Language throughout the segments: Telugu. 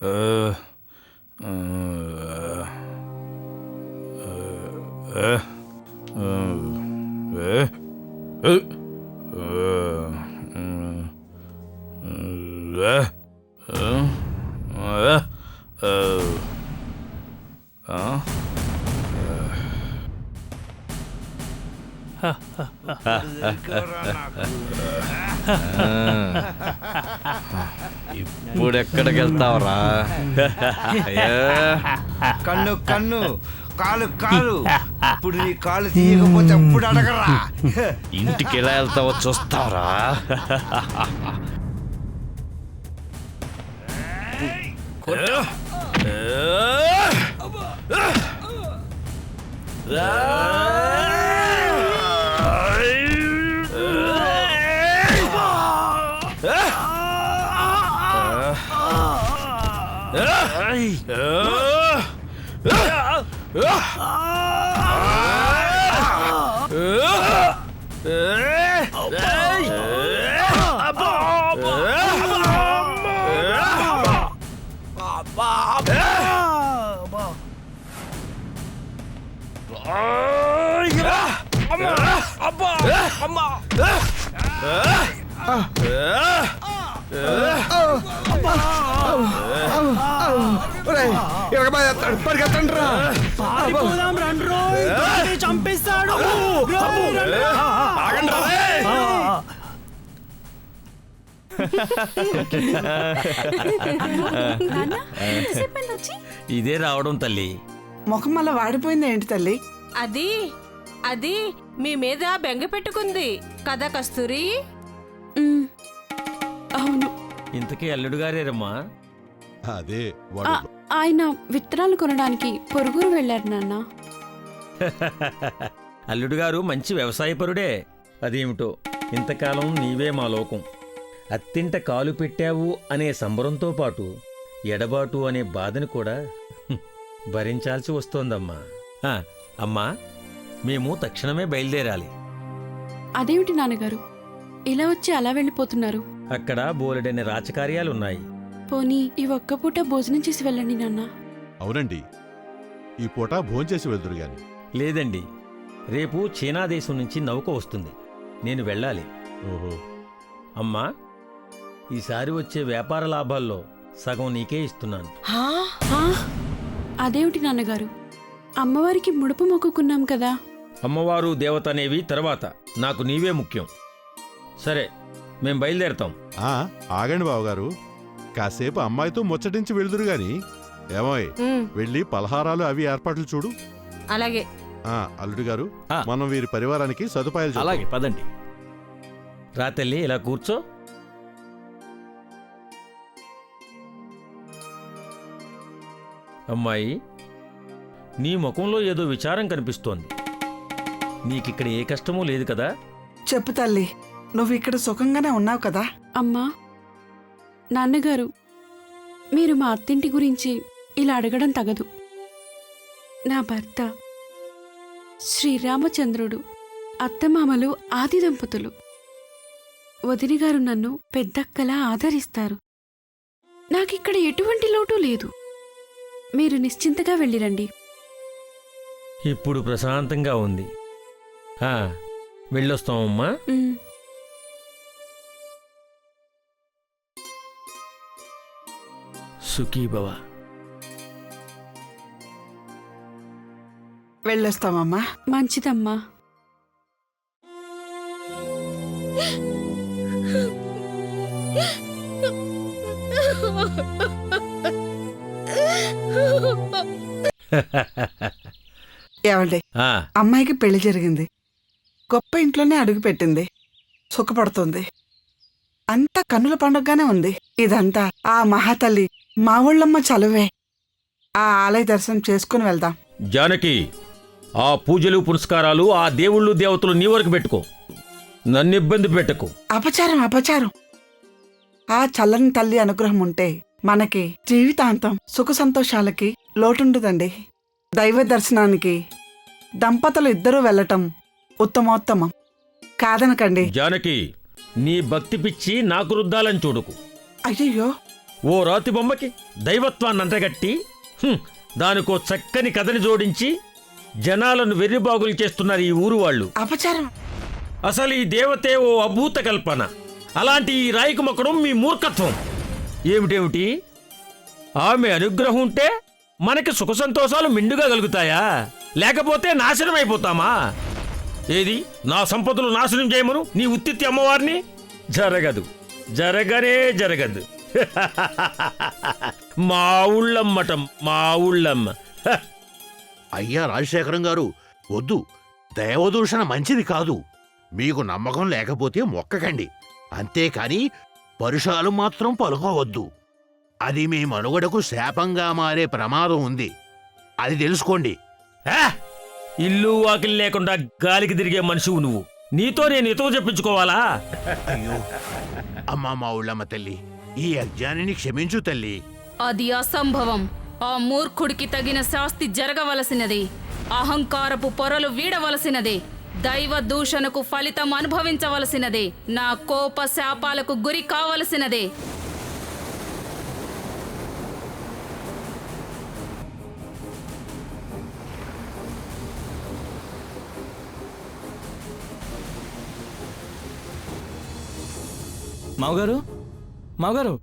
에, 음, 에, 에, 음, 에, 에, 에, 음, 음, 에, 에, 에, 에, 어? 하하하하 ఇప్పుడు ఎక్కడికి వెళ్తావరా కన్ను కన్ను కాలు కాలు. ఇప్పుడు నీ కాలు తీయకపోతే అప్పుడు అడగరా. ఇంటికి ఎలా వెళ్తావో చూస్తావరా. 엄마! 엄마! 엄마! పరిగెత్తండి రా పారిపోదాం రండ్రోయ్ దొంగని చంపేస్తాడు ఇదే రావడం తల్లి. ముఖం అలా వాడిపోయింది ఏంటి తల్లి? అది అది మీ మీద బెంగ పెట్టుకుంది. కదా కస్తూరి? అవును. ఇంతకీ అల్లుడు గారేరమ్మా? అదే ఆ, ఆయన విత్తనాలు కొనడానికి పొరుగురు వెళ్ళారు నాన్న. అల్లుడు గారు మంచి వ్యవసాయపరుడే. అదేమిటో ఇంతకాలం నీవే మా లోకం. అత్తింట కాలు పెట్టావు అనే సంబరంతో పాటు ఎడబాటు అనే బాధని కూడా హ్మ్, భరించాల్సి వస్తోందమ్మా. ఆ, అమ్మా మేము తక్షణమే బయలుదేరాలి. అదేమిటి నాన్నగారు? ఇలా వచ్చి అలా వెళ్ళిపోతున్నారు? అక్కడ బోలెడని రాచకార్యాలున్నాయి. పోనీ ఈ ఒక్క పూట భోజనం చేసి వెళ్ళండి నాన్న. అవునండి. ఈ పూట భోంచేసి వెళ్తురు గాని లేదండి. రేపు చీనా దేశం నుంచి నౌక వస్తుంది. నేను వెళ్ళాలి. ఓహో. అమ్మా ఈసారి వచ్చే వ్యాపార లాభాల్లో సగం నీకే ఇస్తున్నాను. ఆ, అదేమిటి నాన్నగారు? అమ్మవారికి ముడుపు మొక్కుకున్నాం కదా. అమ్మవారు దేవత అనేవి తర్వాత. నాకు నీవే ముఖ్యం. సరే మేం బయలుదేరతాం. ఆ ఆగండి బావగారు. కాసేపు అమ్మాయితో ముచ్చటించి వెళ్దురు గాని. ఏమోయ్ ఉమ్, వెళ్ళి పలహారాలు అవి ఏర్పాట్లు చూడు. అలాగే. ఆ అల్లుడు గారు ఆ. మనం వీరి పరివారానికి సదుపాయాలు చూద్దాం. అలాగే పదండి. రా తల్లి ఇలా కూర్చో. అమ్మాయి నీ ముఖంలో ఏదో విచారం కనిపిస్తోంది. నీకిక్కడ ఏ కష్టమూ లేదు కదా? చెప్పు తల్లి. నువ్వు ఇక్కడ సుఖంగానే ఉన్నావు కదా? అమ్మా నాన్నగారు మీరు మా అత్తింటి గురించి ఇలా అడగడం తగదు. నా భర్త శ్రీరామచంద్రుడు అత్తమామలు ఆది దంపతులు. వదినిగారు నన్ను పెద్దక్కలా ఆదరిస్తారు. నాకిక్కడ ఎటువంటి లోటు లేదు. మీరు నిశ్చింతగా వెళ్ళిరండి. ఇప్పుడు ప్రశాంతంగా ఉంది. ఆ, వెళ్ళొస్తామమ్మా ఉమ్, సుఖీభవ వెళ్ళొస్తామమ్మా. మంచిదమ్మా. ఏమండి? ఆ, అమ్మాయికి పెళ్ళి జరిగింది. గొప్ప ఇంట్లోనే అడుగు పెట్టింది. సుఖపడుతుంది. అంతా కన్నుల పండుగగానే ఉంది. ఇదంతా ఆ మహాతల్లి మా ఊళ్ళమ్మ చలువే. ఆ ఆలయ దర్శనం చేసుకుని వెళ్దాం. జానకి ఆ పూజలు పురస్కారాలు ఆ దేవుళ్ళు దేవతలు నీ వరకు పెట్టుకో. నన్ను ఇబ్బంది పెట్టకు. అపచారం అపచారం. ఆ చల్లని తల్లి అనుగ్రహం ఉంటే మనకి జీవితాంతం సుఖ సంతోషాలకి లోటుండదండి. దైవ దర్శనానికి దంపతులు ఇద్దరూ వెళ్ళటం ఉత్తమోత్తమం. కాదనకండి. జానకి నీ భక్తి పిచ్చి నాకు రుద్దాలని చూడుకు. అయ్యయ్యో. ఓ రాతి బొమ్మకి దైవత్వాన్ని అంటగట్టి దానికో చక్కని కథని జోడించి జనాలను వెర్రిబాగులు చేస్తున్నారు ఈ ఊరు వాళ్ళు. అపచారం. అసలు ఈ దేవతే ఓ అభూత కల్పన. అలాంటి ఈ రాయికి మొక్కడం మీ మూర్ఖత్వం. ఏమిటేమిటి? ఆమె అనుగ్రహం ఉంటే మనకి సుఖ సంతోషాలు మిండుగా కలుగుతాయా? లేకపోతే నాశనం అయిపోతామా ఏది? నా సంపదలు నాశనం చేయమను? నీ ఉత్తిత్తి అమ్మవారిని? జరగదు. జరగనే జరగదు. మా ఊళ్ళమ్మట మా ఊళ్ళమ్మ! అయ్యా రాజశేఖరం గారు వద్దు. దైవదూషణ మంచిది కాదు. మీకు నమ్మకం లేకపోతే మొక్కకండి. అంతేకాని పరుషాలు మాత్రం పలుకోవద్దు. అది మీ మనుగడకు శాపంగా మారే ప్రమాదం ఉంది. అది తెలుసుకోండి! ఇల్లు వాకిలి లేకుండా గాలికి తిరిగే మనిషివు నువ్వు. నీతో నేను ఎతువు చెప్పించుకోవాలా? అయ్యో. అమ్మా మా ఊళ్ళమ్మ తల్లి ఈ అజ్ఞానిని క్షమించు తల్లి. అది అసంభవం. ఆ మూర్ఖుడికి తగిన శాస్తి జరగవలసినది. అహంకారపు పొరలు వీడవలసినదే. దైవ దూషణకు ఫలితం అనుభవించవలసినదే. నా కోప శాపాలకు గురి కావలసినదే. మావగారు? మావగారు?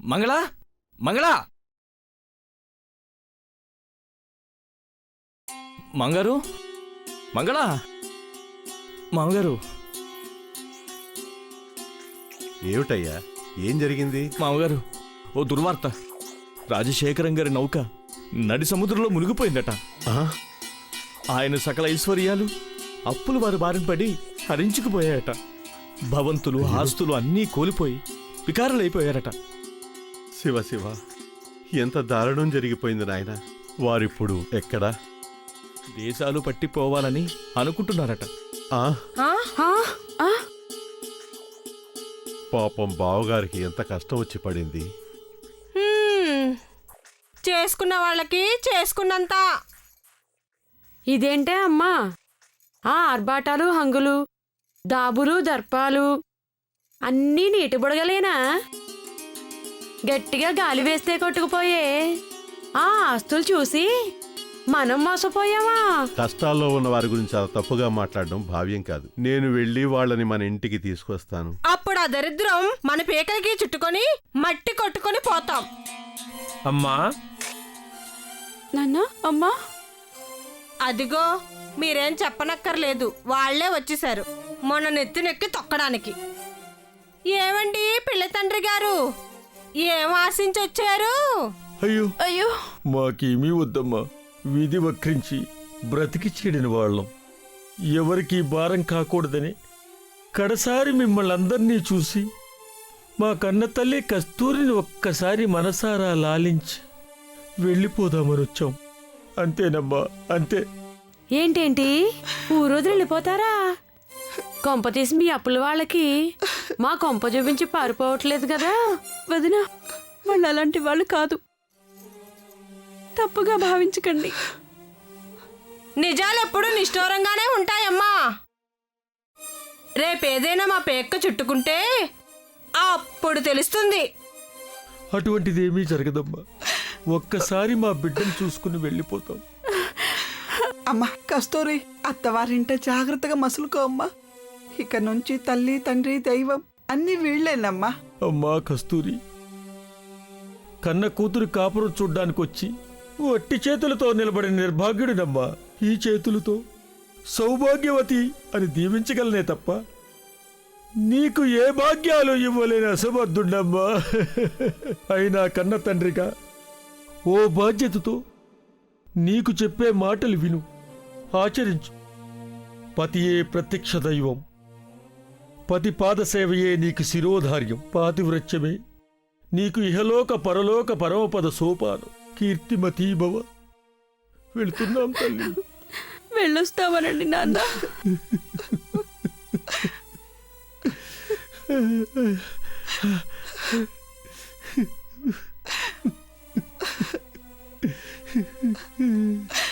మంగళ? మంగళ? మంగారు మంగళ? మామగారు ఏమిటయ్యా? ఏం జరిగింది? మామగారు ఓ దుర్వార్త. రాజశేఖరం గారి నౌక నడి సముద్రంలో మునిగిపోయిందట? ఆయన సకల ఐశ్వర్యాలు అప్పులు వారి బారిన పడి హరించుకుపోయాయట. భవంతులు ఆస్తులు అన్నీ కోల్పోయి వికారులైపోయారట. శివ శివ ఎంత దారుణం జరిగిపోయింది నాయన. వారిప్పుడు ఎక్కడా? దేశాలు పట్టిపోవాలని అనుకుంటున్నారట. ఆ? ఆ? పాపం బావగారికి ఎంత కష్టం వచ్చి పడింది. హ్మ్. చేసుకున్న వాళ్ళకి చేసుకున్నంత. ఇదేంటే అమ్మా? ఆ ఆర్భాటాలు హంగులు దాబులు దర్పాలు. అన్నీ నీటి బుడగలేనా? గట్టిగా గాలి వేస్తే కొట్టుకుపోయే. ఆ ఆస్తులు చూసి మనం మోసపోయామా? కష్టాల్లో ఉన్న వారి గురించి అలా తప్పుగా మాట్లాడడం భావ్యం కాదు. నేను వెళ్ళి వాళ్ళని మన ఇంటికి తీసుకొస్తాను. అప్పుడు ఆ దరిద్రం మన పీకలకి చుట్టుకొని మట్టి కొట్టుకొని పోతాం. అమ్మా. నాన్న అమ్మా. అదిగో మీరేం చెప్పనక్కర్లేదు వాళ్ళే వచ్చేశారు. మొన్న నెత్తినెక్కి తొక్కడానికి. ఏమండి పిల్ల తండ్రి గారు? ఏం ఆశించి వచ్చారు అయ్యో అయ్యో. మాకేమీ వద్దమ్మా. విధి వక్రించి బ్రతికి చెడిన వాళ్ళం. ఎవరికి భారం కాకూడదని కడసారి మిమ్మల్ని అందరినీ చూసి మా కన్న తల్లి కస్తూరిని ఒక్కసారి మనసారా లాలించి వెళ్ళిపోదామని వచ్చాం అంతేనమ్మా అంతే. ఏంటేంటి? ఊరోజు వెళ్ళిపోతారా? కొంప తీసి మీ అప్పుల వాళ్ళకి. మా కొంప చూపించి పారిపోవట్లేదు కదా? వదిన వాళ్ళు అలాంటి వాళ్ళు కాదు. తప్పుగా భావించకండి. నిజాలెప్పుడు నిష్ఠూరంగానే ఉంటాయమ్మా. రేపేదైనా మా పేక్క చుట్టుకుంటే అప్పుడు తెలుస్తుంది. అటువంటిదేమీ జరగదమ్మా. ఒక్కసారి మా బిడ్డను చూసుకుని వెళ్ళిపోతాం. అమ్మా కస్తూరి అత్తవారింట జాగ్రత్తగా మసులుకో అమ్మా. ఇక నుంచి తల్లి తండ్రి దైవం అన్ని వీళ్ళేనమ్మా. అమ్మా కస్తూరి. కన్న కూతురు కాపురం చూడ్డానికి వచ్చి వట్టి చేతులతో నిలబడిన నిర్భాగ్యుడినమ్మా. ఈ చేతులతో సౌభాగ్యవతి అని దీవించగలనే తప్ప నీకు ఏ భాగ్యాలు ఇవ్వలేని అసమర్థుండమ్మా. అయినా కన్న తండ్రిగా ఓ బాధ్యతతో నీకు చెప్పే మాటలు విను. ఆచరించు. పతియే ప్రత్యక్ష దైవం. పతి పాదసేవయే నీకు శిరోధార్యం. పాతివృత్యమే నీకు ఇహలోక పరలోక పరమపద సోపాను. కీర్తిమతీభవ వెళుతున్నాం తల్లి. వెళ్ళొస్తావనండి నాన్న. Hmm.